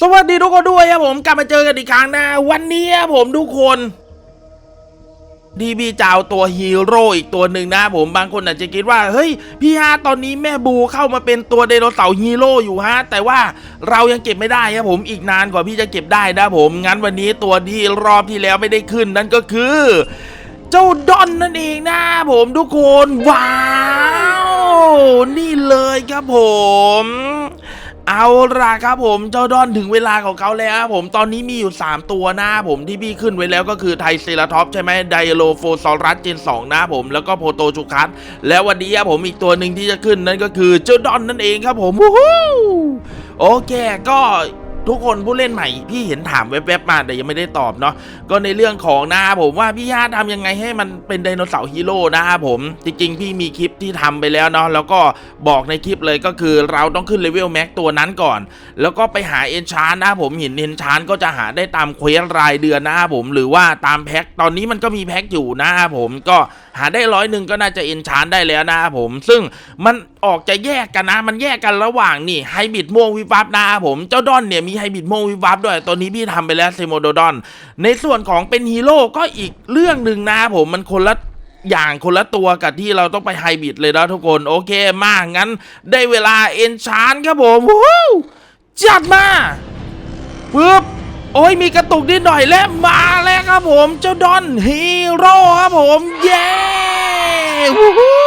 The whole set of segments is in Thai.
สวัสดีทุกคนด้วยครับผมกลับมาเจอกันอีกครั้งนะวันนี้ครับผมทุกคนดีบีจะเอาตัวฮีโร่อีกตัวหนึ่งนะผมบางคนอาจจะคิดว่าเฮ้ยพี่ฮะตอนนี้แม่บูเข้ามาเป็นตัวไดโนเสาร์ฮีโร่อยู่ฮะแต่ว่าเรายังเก็บไม่ได้ครับผมอีกนานกว่าพี่จะเก็บได้นะผมงั้นวันนี้ตัวที่รอบที่แล้วไม่ได้ขึ้นนั่นก็คือ เจ้าดอนนั่นเองนะผมทุกคนว้าวนี่เลยครับผม เอาล่ะครับผมเจ้าดอนถึงเวลาของเขาแล้วครับผมตอนนี้มีอยู่ 3 ตัวนะผมที่พี่ขึ้นไว้แล้วก็คือไทเซราท็อปใช่ไหมไดโลโฟซอรัสเจน2นะผมแล้วก็โพโตจูคัสแล้ววันนี้ผมอีกตัวหนึ่งที่จะขึ้นนั่นก็คือเจ้าดอนนั่นเองครับผมโอเคก็ ทุกคนผู้เล่นใหม่พี่เห็นถามแวบๆมาแต่ยังไม่ได้ตอบเนาะก็ในเรื่องของนะครับผมว่าพี่ย่าทำยังไงให้มันเป็นไดโนเสาร์ฮีโร่นะครับผมจริงๆ พี่มีคลิปที่ทำไปแล้วเนาะแล้วก็บอกในคลิปเลยก็คือเราต้องขึ้นเลเวลแม็กตัวนั้นก่อน แล้วก็ไปหาเอนชานนะครับผมเห็นเอนชานก็จะหาได้ตามเควสรายเดือนนะครับผมหรือว่าตามแพ็คตอนนี้มันก็มีแพ็คอยู่นะครับผมก็หาได้ร้อยหนึ่งก็น่าจะเอนชานได้แล้วนะครับผม ซึ่งมันออกจะแยกกันนะ มันแยกกันระหว่างนี่ไฮบิดม่วงวิบวับนะครับผมเจ้าดอนเนี่ยมีไฮบิดโมวิบวับด้วย ตัวนี้พี่ทำไปแล้วเซโมโดดอน ในส่วนของเป็นฮีโร่ก็อีกเรื่องหนึ่งนะครับผมมันคนละอย่างคนละตัวกับที่เราต้องไปไฮบิดเลยนะทุกคน โอเคมากงั้น ได้เวลาเอนชานครับผมวู้จัดมาปึ๊บโอ้ยมีกระตุกนิดหน่อยแล้วมาแล้วครับผม เจ้าดอนฮีโร่ครับผม เย้วู้ฮู้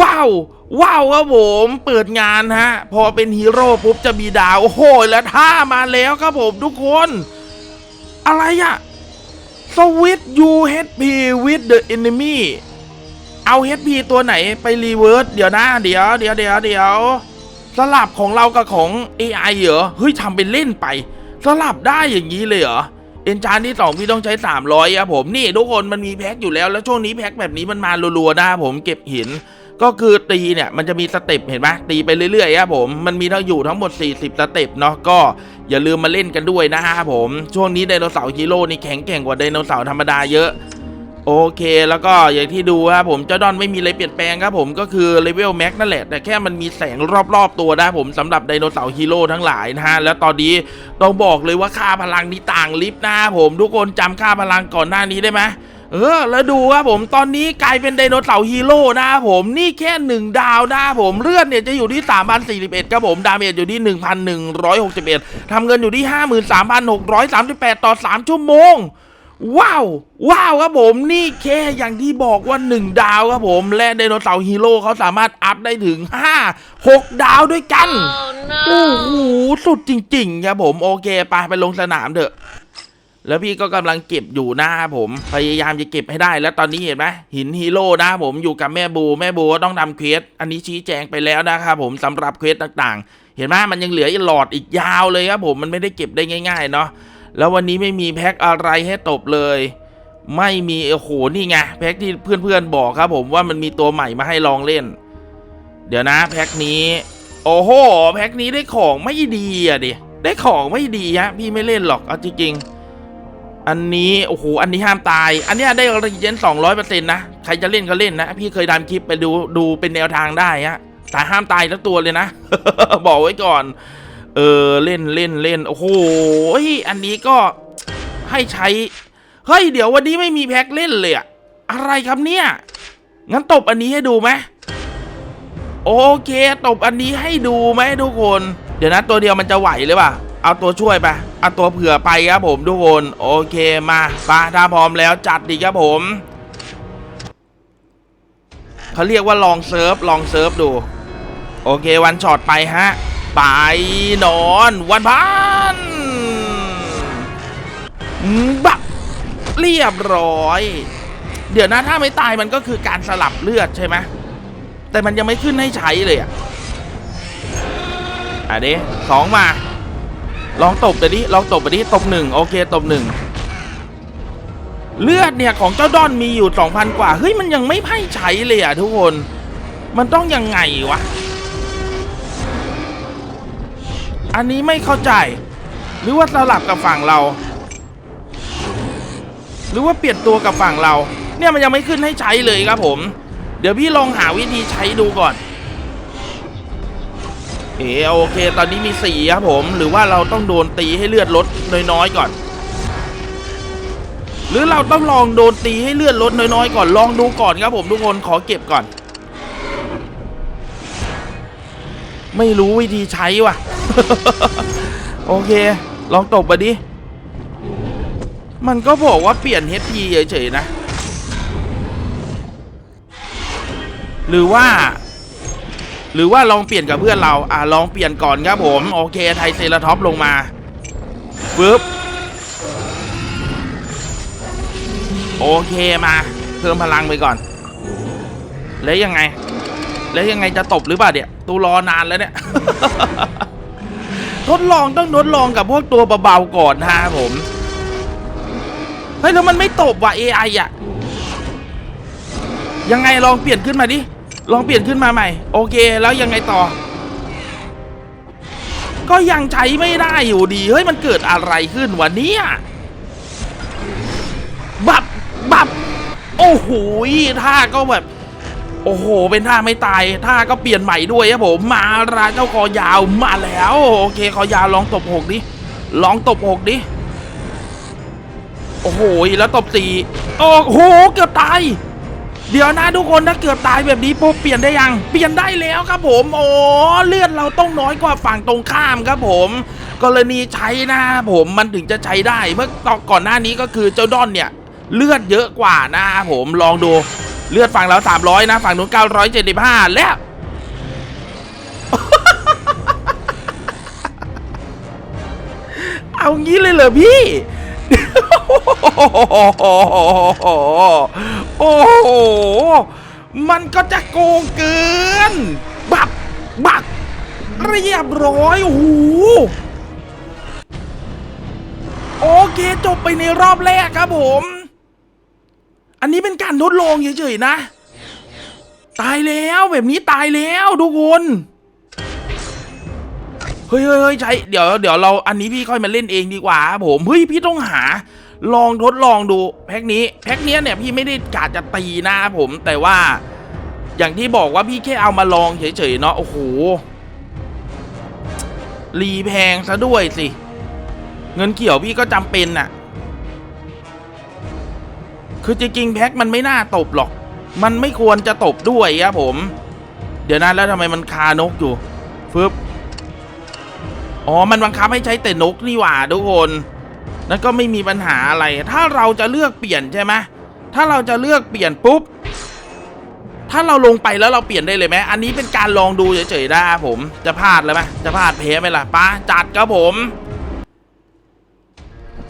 ว้าว ว้าวครับผมเปิดงานฮะ พอเป็นฮีโร่ปุ๊บจะมีดาว โอ้โห แล้วท่ามาแล้วครับผมทุกคน อะไรอะสวิต UHP with the enemy เนมีเอา HP ตัวไหนไปรีเวิร์สเดี๋ยวนะเดี๋ยวเดี๋ยวเดี๋ยวเดี๋ยวสลับของเรากับของ AI เหรอ เฮ้ยทำเป็นเล่นไป สลับได้อย่างนี้เลยเหรอเอนจานที่2พี่ต้องใช้ 300ครับผม นี่ทุกคนมันมีแพ็คอยู่แล้ว แล้วช่วงนี้แพ็คแบบนี้มันมารัวๆนะผมเก็บหิน ก็คือตีเนี่ยมันจะมีสเต็ปเห็นไหมตีไปเรื่อยๆครับผมมันมีทั้งอยู่ทั้งหมด 40 สเต็ปเนาะก็อย่าลืมมาเล่นกันด้วยนะฮะผมช่วงนี้ไดโนเสาร์ฮีโร่นี่แข็งแกร่งกว่าไดโนเสาร์ธรรมดาเยอะโอเค แล้วก็อย่างที่ดูครับผมเจ้าดอนไม่มีอะไรเปลี่ยนแปลงครับผมก็คือเลเวลแม็กนั่นแหละ แต่แค่มันมีแสงรอบๆตัวนะผมสำหรับไดโนเสาร์ฮีโร่ทั้งหลายนะฮะ แล้วตอนนี้ต้องบอกเลยว่าค่าพลังนี่ต่างลิฟต์นะครับผมทุกคนจำค่าพลังก่อนหน้านี้ได้ไหม เออแล้วดูครับผมตอนนี้กลายเป็นไดโนเสาร์ฮีโร่นะครับผมนี่แค่หนึ่งดาวนะครับผมเลือดเนี่ยจะอยู่ที่3,041ครับผมดาเมจอยู่ที่ 1,161ทำเงินอยู่ที่ 53,638 ต่อ 3 ชั่วโมงว้าวว้าวครับผมนี่แค่อย่างที่บอกว่า 1 ดาวครับผม และไดโนเสาร์ฮีโร่เขาสามารถอัพได้ถึง 5 6 ดาวด้วยกัน โอ้โหสุดจริง ๆ ครับผม โอเคไปไปลงสนามเถอะ แล้วพี่ก็กำลังเก็บอยู่นะครับผมพยายามจะเก็บให้ได้ แล้วตอนนี้เห็นไหมหินฮีโร่นะผมอยู่กับแม่บูแม่บูก็ต้องทำเควสอันนี้ชี้แจงไปแล้วนะครับผมสำหรับเควสต่างๆ เห็นไหมมันยังเหลืออีกหลอดอีกยาวเลยครับผมมันไม่ได้เก็บได้ง่าย ๆ เนาะแล้ววันนี้ไม่มีแพ็คอะไรให้ตบเลย ไม่มีโอ้โหนี่ไงแพ็คที่เพื่อนๆบอกครับผมว่ามันมีตัวใหม่มาให้ลองเล่น เดี๋ยวนะแพ็คนี้โอ้โหแพ็คนี้ได้ของไม่ดีอะดิได้ของไม่ดีฮะพี่ไม่เล่นหรอกเอาจริงๆ อันนี้โอ้โหอันนี้ห้ามตาย อันเนี้ยได้รีเจนสองร้อยเปอร์เซ็นต์นะใครจะเล่นก็เล่นนะ พี่เคยทำคลิปไปดูดูเป็นแนวทางได้ฮะแต่ห้ามตายทั้งตัวเลยนะ บอกไว้ก่อน เออเล่นเล่นเล่นโอ้โหอันนี้ก็ให้ใช้เฮ้ยเดี๋ยววันนี้ไม่มีแพ็คเล่นเลยอะอะไรครับเนี่ยงั้นตบอันนี้ให้ดูไหมโอเค ตบอันนี้ให้ดูไหมทุกคน เดี๋ยวนะตัวเดียวมันจะไหวหรือเปล่า เอาตัวช่วยไป เอาตัวเผื่อไปครับผมทุกคน โอเคมาปาถ้าพร้อมแล้วจัดดีครับผมเขาเรียกว่าลองเซิร์ฟลองเซิร์ฟดู โอเควันช็อตไปฮะ ไปนอนวันพันบักเรียบร้อย เดี๋ยวนะถ้าไม่ตายมันก็คือการสลับเลือดใช่ไหมแต่มันยังไม่ขึ้นให้ใช้เลยอะอะเด้สองมา ลองตบไปดิลองตบไปดิตบหนึ่งโอเคตบหนึ่งเลือดเนี่ยของเจ้าดอนมีอยู่ 2,000 กว่า เฮ้ย มันยังไม่ให้ใช้เลยอะทุกคน มันต้องยังไงวะ อันนี้ไม่เข้าใจ หรือว่าสลับกับฝั่งเรา หรือว่าเปลี่ยนตัวกับฝั่งเรา เนี่ยมันยังไม่ขึ้นให้ใช้เลยครับผม เดี๋ยวพี่ลองหาวิธีใช้ดูก่อน เออโอเค ตอนนี้มีสี่ครับผม หรือว่าเราต้องโดนตีให้เลือดลดน้อยๆก่อน หรือเราต้องลองโดนตีให้เลือดลดน้อยๆก่อน ลองดูก่อนครับผมทุกคนขอเก็บก่อน ไม่รู้วิธีใช้ว่ะ โอเค ลองตบมาดิ มันก็บอกว่าเปลี่ยน HP เฉยๆนะ หรือว่า หรือว่าลองเปลี่ยนกับเพื่อนเรา อ่าลองเปลี่ยนก่อนครับผม โอเค ไทยเซราท็อปลงมาปึ๊บ โอเคมา เพิ่มพลังไปก่อน แล้วยังไง แล้วยังไงจะตบหรือเปล่าเนี่ยตูรอนานแล้วเนี่ย ทดลองต้องทดลองกับพวกตัวเบาๆก่อนนะผม เฮ้ยแล้วมันไม่ตบว่ะ AI อะ ยังไงลองเปลี่ยนขึ้นมาดิ ลองเปลี่ยนขึ้นมาใหม่ โอเค แล้วยังไงต่อ ก็ยังใช้ไม่ได้อยู่ดี เฮ้ย มันเกิดอะไรขึ้นวะเนี่ยบับบับโอ้โหท่าก็แบบ โอ้โห เป็นท่าไม่ตายท่าก็เปลี่ยนใหม่ด้วยครับผมมาราเจ้าคอยาวมาแล้ว โอเคคอยาวลองตบหกดิลองตบหกดิโอ้โหแล้วตบสี่โอ้โหเกือบตาย เดี๋ยวนะทุกคนถ้าเกือบตายแบบนี้ปุ๊บเปลี่ยนได้ยัง เปลี่ยนได้แล้วครับผม โอ้เลือดเราต้องน้อยกว่าฝั่งตรงข้ามครับผม กรณีใช้นะผมมันถึงจะใช้ได้ เมื่อก่อนหน้านี้ก็คือเจ้าดอนเนี่ย เลือดเยอะกว่านะครับผมลองดูเลือดฝั่งเรา300นะฝั่งนู้น975 แล้ว เอางี้เลยเหรอพี่ โอ้โห มันก็จะโกงเกิน บัก บัก เรียบร้อยโอ้โอเคจบไปในรอบแรกครับผม อันนี้เป็นการทดลองเฉยๆนะ ตายแล้วแบบนี้ตายแล้วทุกคนเฮ้ยเฮ้ยใช่เดี๋ยวเดี๋ยวเราอันนี้พี่ค่อยมาเล่นเองดีกว่าครับผมเฮ้ยพี่ต้องหา ลองทดลองดูแพ็คนี้แพ็คเนี้ยเนี่ยพี่ไม่ได้กาจะตีนะผมแต่ว่า อย่างที่บอกว่าพี่แค่เอามาลองเฉยๆเนาะโอ้โหรีแพงซะด้วยสิ เงินเกี่ยวพี่ก็จำเป็นน่ะ คือจริงๆแพ็คมันไม่น่าตบหรอก มันไม่ควรจะตบด้วยครับผม เดี๋ยวนะแล้วทำไมมันคานกอยู่ฟึบอ๋อ มันบังคับให้ใช้แต่นกนี่หว่าทุกคน นั่นก็ไม่มีปัญหาอะไร ถ้าเราจะเลือกเปลี่ยนใช่ไหมถ้าเราจะเลือกเปลี่ยนปุ๊บ ถ้าเราลงไปแล้วเราเปลี่ยนได้เลยไหมอันนี้เป็นการลองดูเฉยๆนะครับผม จะพลาดเลยไหมจะพลาดเพ้ไหมล่ะป้าจัดครับผม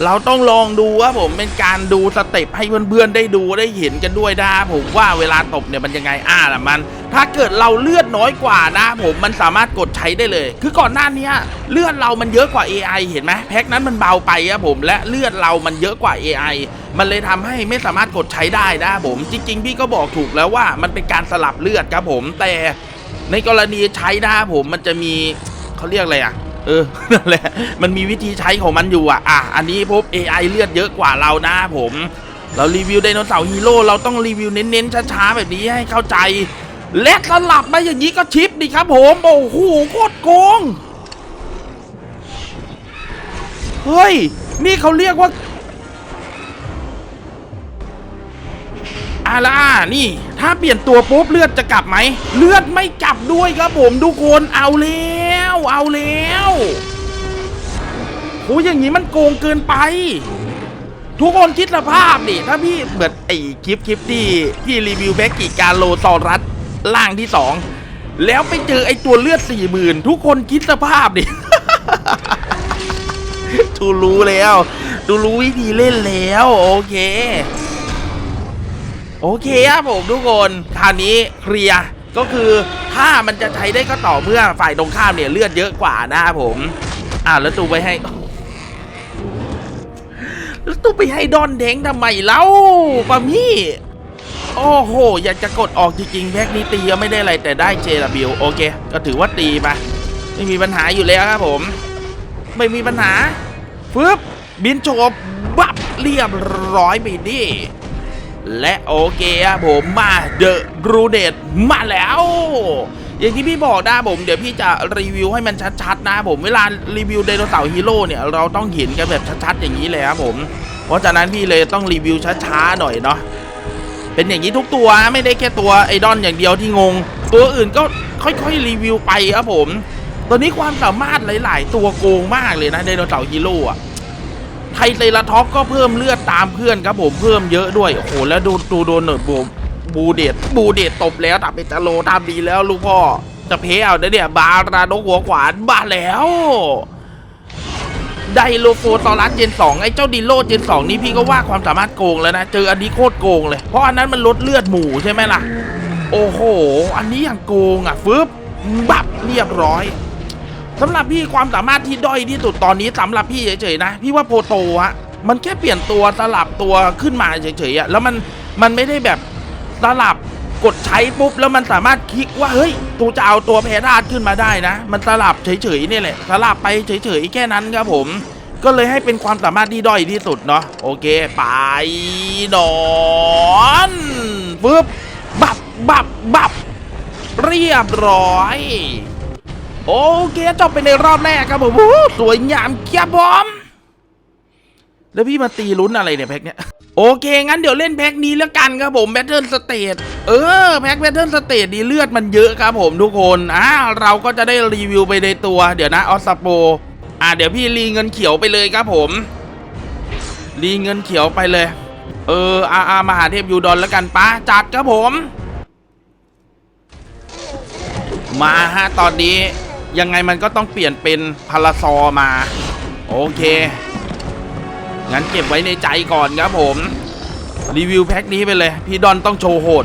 เราต้องลองดูว่าผมเป็นการดูสเต็ปให้เพื่อนๆได้ดูได้เห็นกันด้วยนะผมว่าเวลาตบเนี่ยมันยังไงอ่าล่ะมัน ถ้าเกิดเราเลือดน้อยกว่านะ ผมมันสามารถกดใช้ได้เลย คือก่อนหน้านี้เลือดเรามันเยอะกว่า AI เห็นไหมแพ็คนั้นมันเบาไปครับผมและเลือดเรามันเยอะกว่า AI มันเลยทำให้ไม่สามารถกดใช้ได้นะผม จริง ๆ พี่ก็บอกถูกแล้วว่ามันเป็นการสลับเลือดครับผมแต่ในกรณีใช้นะผมมันจะมีเขาเรียกอะไรอะ เออนั่นแหละมันมีวิธีใช้ของมันอยู่อะอะอันนี้พบ AI เลือดเยอะกว่าเรานะผม เรารีวิวไดโนเสาร์ฮีโร่เราต้องรีวิวเน้นๆช้าๆแบบนี้ให้เข้าใจ และสลับมาอย่างนี้ก็ชิปดิครับผมโอ้โหโคตรโกงเฮ้ย นี่เขาเรียกว่าอาล่ะนี่ ถ้าเปลี่ยนตัวปุ๊บเลือดจะกลับไหม เลือดไม่กลับด้วยครับผมทุกคนเอาแล้ว เอาแล้วโหอย่างนี้มันโกงเกินไป ทุกคนคิดสภาพดิถ้าพี่เหมือนไอ้คลิปคลิปที่ที่รีวิวแบ็กกิการโลซอรัสล่างที่สองแล้วไปเจอไอ้ตัวเลือดสี่หมื่นทุกคนคิดสภาพดิทูรู้แล้วทูรู้วิธีเล่นแล้ว โอเค โอเคครับผมทุกคนคราวนี้เคลียร์ ก็คือถ้ามันจะใช้ได้ก็ต่อเมื่อฝ่ายตรงข้ามเนี่ยเลือดเยอะกว่านะครับผม อ่าแล้วตูไปให้แล้วตูไปให้ดอนแดงทำไมเล่าปามี่โอ้โห อยากจะกดออกจริงๆแพ็กนี้ตีไม่ได้อะไรแต่ได้เจลบิลโอเค ก็ถือว่าตีไปไม่มีปัญหาอยู่แล้วครับผม ไม่มีปัญหาฟึบบินโฉบบับเรียบร้อยไปดิ และโอเคครับผมมาเดอะบรูเดตมาแล้ว อย่างที่พี่บอกนะผม เดี๋ยวพี่จะรีวิวให้มันชัดๆนะผม เวลารีวิวไดโนเสาร์ฮีโร่เนี่ย เราต้องเห็นกันแบบชัดๆอย่างนี้เลยครับผม เพราะฉะนั้นพี่เลยต้องรีวิวช้าๆหน่อยเนาะเป็นอย่างนี้ทุกตัวไม่ได้แค่ตัวไอดอนอย่างเดียวที่งง ตัวอื่นก็ค่อยๆรีวิวไปครับผม ตอนนี้ความสามารถหลาย ๆ ตัวโกงมากเลยนะไดโนเสาร์ฮีโร่อะ ทเซราท็อปก็เพิ่มเลือดตามเพื่อนครับผมเพิ่มเยอะด้วย โอ้โห แล้วดูดูโดนเนิร์ดบูบูเดตบูเดตตบแล้วทำเป็นจโลทำดีแล้วลูกพ่อ จะเพเอาเดี๋ยเนี่ย บาราโนหัวขวานบ้าแล้วไดโลโฟตอรัสเจน2ไอ้เจ้าดิโลเจน2นี่พี่ก็ว่าความสามารถโกงแล้วนะ เจออันนี้โคตรโกงเลย เพราะอันนั้นมันลดเลือดหมูใช่ไหมล่ะ โอ้โห อันนี้อย่างโกงอะฟึบบับเรียบร้อย สำหรับพี่ความสามารถที่ด้อยที่สุดตอนนี้สำหรับพี่เฉยๆนะพี่ว่าโปโตอะมันแค่เปลี่ยนตัวสลับตัวขึ้นมาเฉยๆอะแล้วมันมันไม่ได้แบบสลับกดใช้ปุ๊บแล้วมันสามารถคลิกว่าเฮ้ยตูจะเอาตัวแพทาดขึ้นมาได้นะ มันสลับเฉยๆนี่แหละสลับไปเฉยๆแค่นั้นครับผม ก็เลยให้เป็นความสามารถที่ด้อยที่สุดเนาะโอเคไปนอนฟึบบับบับบับเรียบร้อย โอเคจบไปในรอบแรกครับผมโอ้โหสวยงามเกียบอมแล้วพี่มาตีลุ้นอะไรเนี่ยแพ็กเนี้ยโอเค งั้นเดี๋ยวเล่นแพ็กนี้แล้วกันครับผมแบทเทิลสเตทเออแพ็กแบทเทิลสเตทดีเลือดมันเยอะครับผมทุกคนอ่าเราก็จะได้รีวิวไปในตัว เดี๋ยวนะออสโปอ่าเดี๋ยวพี่รีเงินเขียวไปเลยครับผม รีเงินเขียวไปเลย เอออาอามหาเทพยูดอนแล้วกันปะจัดครับผม มาฮะตอนนี้ ยังไงมันก็ต้องเปลี่ยนเป็นพาราซอมา โอเค งั้นเก็บไว้ในใจก่อนครับผม รีวิวแพ็คนี้ไปเลย พี่ดอนต้องโชว์โหด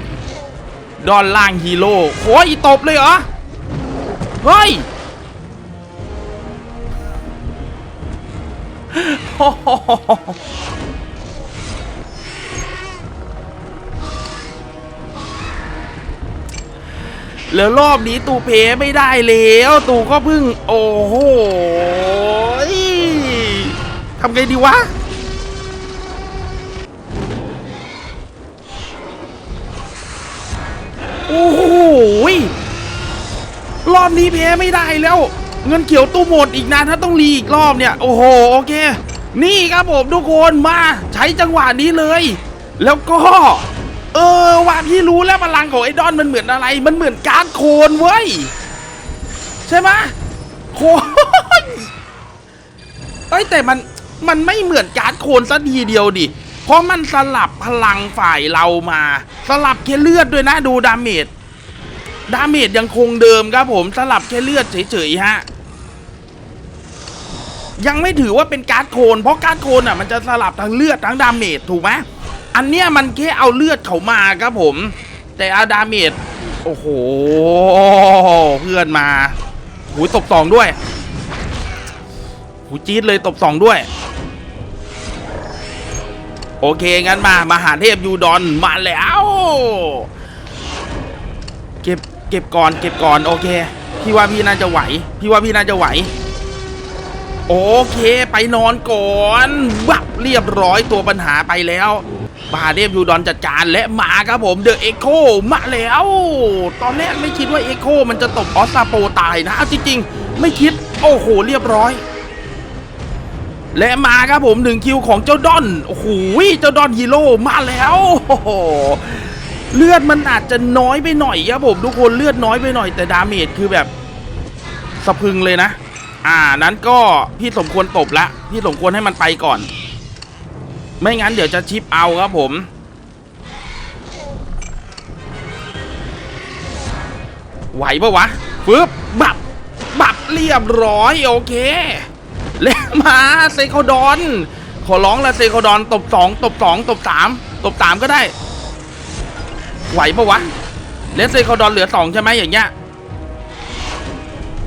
ดอนล่างฮีโร่โอ้ยตบเลยเหรอ เฮ้ย แล้วรอบนี้ตูเพไม่ได้แล้วตูก็เพิ่ง โอ้โหทำไงดีวะโอ้โหยรอบนี้แพ้ไม่ได้แล้ว เงินเขียวตู้หมดอีกนะถ้าต้องรีอีกรอบเนี่ย โอ้โหโอเค นี่ครับผมทุกคนมาใช้จังหวะนี้เลย แล้วก็ เออว่าพี่รู้แล้วพลังของไอ้ดอนมันเหมือนอะไร มันเหมือนการโคนเว้ย ใช่ไหมโคนเอ้ยแต่มันมันไม่เหมือนการโคนสัทีเดียวดิ เพราะมันสลับพลังฝ่ายเรามา สลับแค่เลือดด้วยนะดูดาเมจ ดาเมจยังคงเดิมครับผมสลับแค่เลือดเฉยๆฮะยังไม่ถือว่าเป็นการโคนเพราะการโคนอะมันจะสลับทั้งเลือดทั้งดาเมจถูกไหม อันเนี้ยมันแค่เอาเลือดเขามาครับผม แต่อาดาเมจโอ้โห เพื่อนมาหูยตบสองด้วยหูจี๊ดเลยตบสองด้วย โอเค งั้นมา มาหาเทพยูดอนมาแล้ว เก็บ เก็บก่อน เก็บก่อน โอเค พี่ว่าพี่น่าจะไหว พี่ว่าพี่น่าจะไหว โอเค ไปนอนก่อนบับเรียบร้อยตัวปัญหาไปแล้วมหาเทพยูดอนจัดการและมาครับผมเดอะเอ็โคมาแล้ว ตอนแรกไม่คิดว่าเอ็โคมันจะตบออสซาโปตายนะจริงๆ ไม่คิด โอ้โห เรียบร้อย และมาครับผมหนึ่งคิวของเจ้าดอน โอ้โหเจ้าดอนฮีโร่มาแล้วโอ้โหเลือดมันอาจจะน้อยไปหน่อยครับผมทุกคนเลือดน้อยไปหน่อยแต่ดาเมจคือแบบสะพึงเลยนะ อ่า นั้นก็พี่สมควรตบละ พี่สมควรให้มันไปก่อน ไม่งั้นเดี๋ยวจะชิปเอาครับผม ไหวปะวะปึ๊บ บับ บับเรียบร้อย โอเค เล่มาเซโคดอน ขอร้องละเซโคดอน ตบสองตบสองตบสามตบสามก็ได้ ไหวปะวะเลนเซโคดอนเหลือสองใช่ไหมอย่างเงี้ย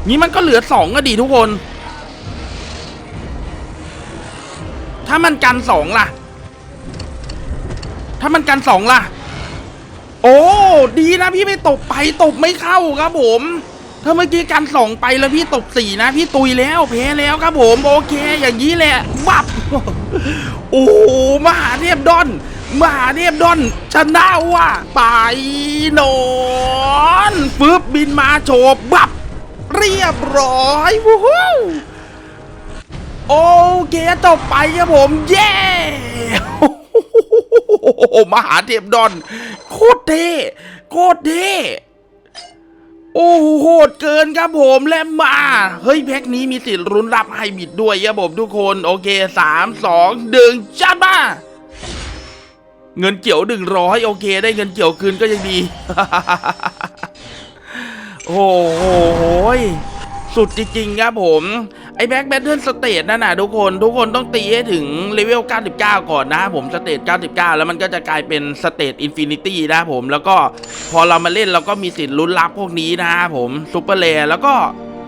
นี่มันก็เหลือสองก็ดีทุกคน ถ้ามันกันสองล่ะ ถ้ามันกันสองล่ะ โอ้ดีนะพี่ไม่ตบไปตบไม่เข้าครับผมถ้าเมื่อกี้กันสองไปแล้วพี่ตกสี่นะ พี่ตุยแล้วแพ้แล้วครับผมโอเค อย่างนี้แหละวับโอ้โหมหาเทพดอนมหาเทพดอนชนะว่ะไปนอนฟึบบินมาโฉบบับ เรียบร้อยวู้ฮู้โอเคจบไปครับผมเย้มหาเทพดอน โคตรเท่โคตรเท่โอ้โหโหดเกินครับผมและมา เฮ้ยแพ็คนี้มีสิทธิ์รุนรับไฮบิดด้วยครับผมทุกคน โอเคสามสองหนึ่งจัดมาเงินเกี่ยวหนึ่งร้อยโอเค ได้เงินเกี่ยวคืนก็ยังดี โอ้โหโหยสุดจริงๆครับผม ไอ้แบ็คแบทเทิลสเตทนั่นน่ะทุกคนทุกคนต้องตีให้ถึงเลเวล 99 ก่อนนะผมสเตท99 แล้วมันก็จะกลายเป็นสเตทอินฟินิตี้นะผมแล้วก็พอเรามาเล่นเราก็มีสิทธิ์ลุ้นรับพวกนี้นะผมซูเปอร์เลแล้วก็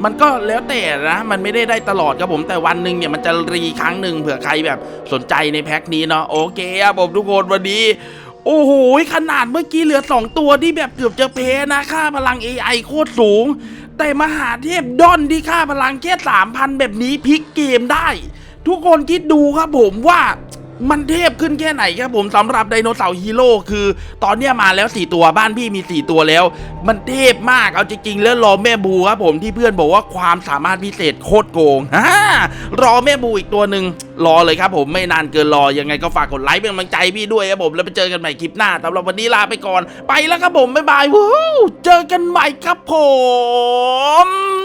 มันก็แล้วแต่นะ มันไม่ได้ได้ตลอดครับผมแต่วันหนึ่งเนี่ยมันจะรีครั้งหนึ่งเผื่อใครแบบสนใจในแพ็คนี้เนาะโอเคครับผมทุกคนวันนี้ โอ้โห ขนาดเมื่อกี้เหลือ 2 ตัวที่แบบเกือบจะเพนะค่าพลัง AI โคตรสูง แต่มหาเทพดอนที่ค่าพลังแค่ 3,000 แบบนี้พลิกเกมได้ ทุกคนคิดดูครับผมว่า มันเทพขึ้นแค่ไหนครับผมสำหรับไดโนเสาร์ฮีโร่คือ ตอนเนี้ยมาแล้ว 4 ตัวบ้านพี่มี 4 ตัวแล้ว มันเทพมากเอาจริงๆแล้วรอแม่บูครับผมที่เพื่อนบอกว่าความสามารถพิเศษโคตรโกงฮ่ารอแม่บูอีกตัวหนึ่งรอเลยครับผมไม่นานเกินรอยังไงก็ฝากกดไลค์เป็นกำลังใจพี่ด้วยครับผมแล้วไปเจอกันใหม่คลิปหน้าสำหรับวันนี้ลาไปก่อน ไปแล้วครับผมบ๊ายบายวู้เจอกันใหม่ครับผม